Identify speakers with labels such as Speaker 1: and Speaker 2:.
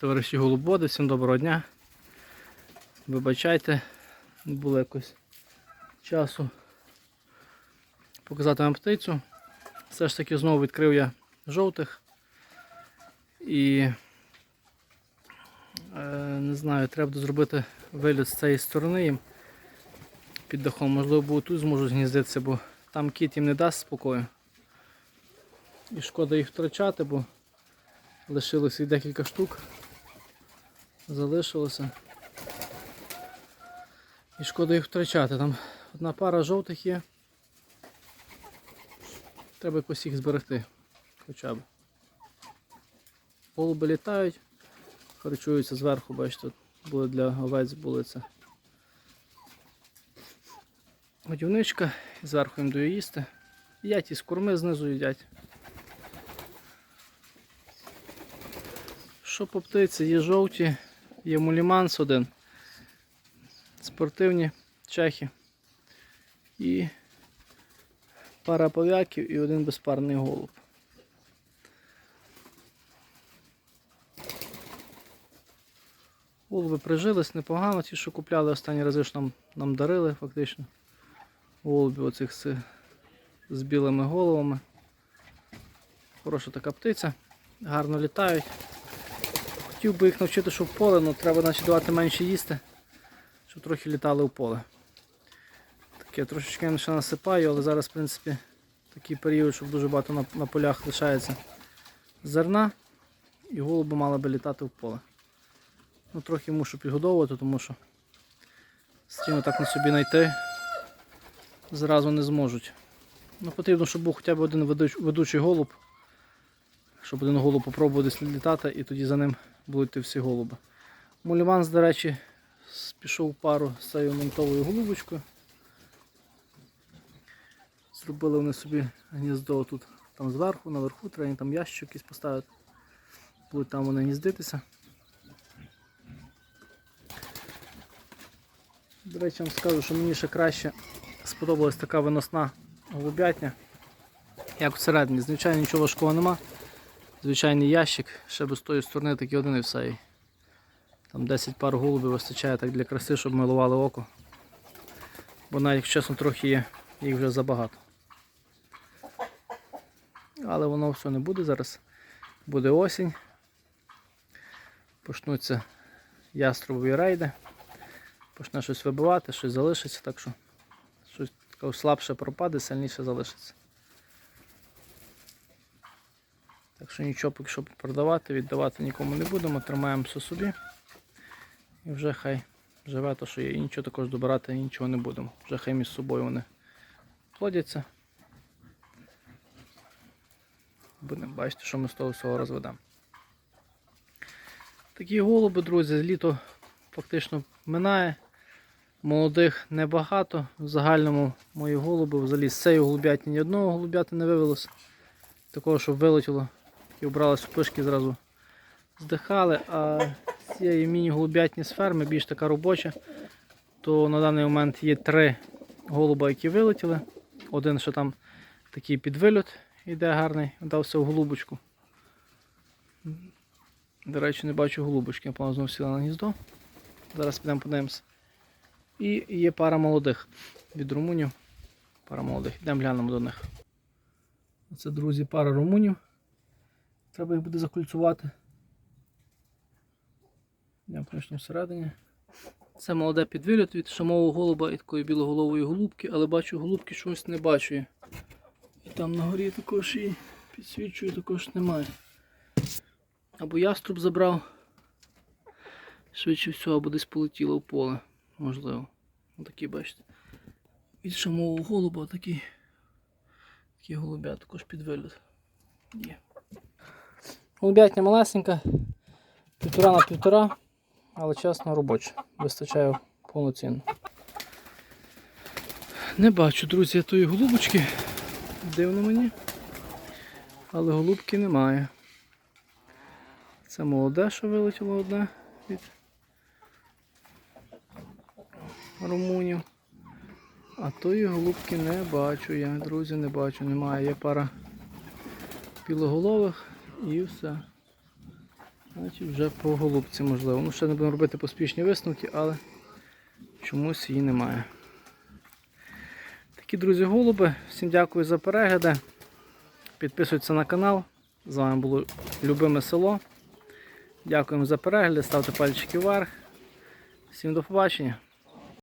Speaker 1: Товариші голубоди, всім доброго дня. Вибачайте, не було якось часу показати вам птицю. Все ж таки знову відкрив я жовтих. І е, не знаю, треба зробити виліт з цієї сторони їм під дахом. Можливо, тут зможу згніздитися, бо там кіт їм не дасть спокою. І шкода їх втрачати, бо лишилося декілька штук. Залишилося. І шкода їх втрачати. Там одна пара жовтих є. Треба якось їх зберегти. Хоча б. Голуби літають, харчуються зверху, бачите, тут були для овець були це. Годівничка, зверху їм даю їсти. Їдять із корми знизу їдять. Що по птиці? Є жовті, є муліманс один. Спортивні чехи. І пара пов'яків і один безпарний голуб. Голуби прижились непогано, ті, що купляли останні рази, що нам, нам дарили фактично. Голубів оцих з, з білими головами. Хороша така птиця, гарно літають. Хотів би їх навчити, що в поле, але треба значить, давати менше їсти, щоб трохи літали в поле. Таке трошечки ще насипаю, але зараз в принципі такий період, щоб дуже багато на, на полях лишається зерна і голуби мали би літати в поле. Ну, Трохи мушу підгодовувати, тому що стіну так на собі знайти зразу не зможуть. Ну, Потрібно, щоб був хоча б один ведучий голуб, щоб один голуб попробував десь літати і тоді за ним будуть всі голуби. Муліванс, до речі, пішов пару з цією ментовою голубочкою. Зробили вони собі гніздо тут там зверху, наверху, треба їм там ящик якийсь поставити. Будуть там вони гніздитися. До речі, вам скажу, що мені ще краще сподобалась така виносна голубятня. Як всередині, звичайно, нічого важкого нема. Звичайний ящик, ще без тої сторони такий один і все. Там 10 пар голубів вистачає так для краси, щоб милували око. Бо навіть, чесно, трохи є, їх вже забагато. Але воно все не буде зараз. Буде осінь. Почнуться яструбові рейди. Почне щось вибивати, щось залишиться, так що щось слабше пропаде, сильніше залишиться. Так що нічого поки що продавати, віддавати нікому не будемо, тримаємо все собі. І вже хай живе то, що є. І нічого також добирати нічого не будемо. Вже хай між собою вони плодяться. Будемо бачити, що ми з того всього розведемо. Такі голуби, друзі, літо фактично минає. Молодих небагато. В загальному мої голуби взагалі з цієї голубятні ні одного голубяти не вивелося. Такого, щоб вилетіло і обралось в пишки зразу здихали. А з цієї міні-голубятні з ферми, більш така робоча, то на даний момент є три голуба, які вилетіли. Один, що там такий підвильот іде гарний, дався в голубочку. До речі, не бачу голубочки, я знову сіла на гніздо. Зараз підемо подивимося. І є пара молодих від румунів. Пара молодих. Йдемо глянемо до них. Це, друзі, пара румунів. Треба їх буде закульцувати. Йдемо, конечно, всередині. Це молоде підвиліт від шамового голуба і такої білоголової голубки, але бачу, голубки чогось не бачу. І там на горі також і підсвічую, також немає. Або яструб забрав. Швидше всього, або десь полетіло в поле. Можливо. Отакі, бачите. Від шамового голуба такі. Такі голубя, також під виліт. Є. Голубятня малесенька. Півтора на півтора, але чесно робоча. Вистачає повноцінно. Не бачу, друзі, тої голубочки. Дивно мені. Але голубки немає. Це молоде, що вилетіло одне від румунів. А тої голубки не бачу я, друзі, не бачу, немає. Є пара білоголових і все. Значить, вже по голубці можливо. Ну, ще не будемо робити поспішні висновки, але чомусь її немає. Такі, друзі, голуби. Всім дякую за перегляди. Підписуйтесь на канал. З вами було Любиме село. Дякуємо за перегляд, ставте пальчики вверх. Всім до побачення.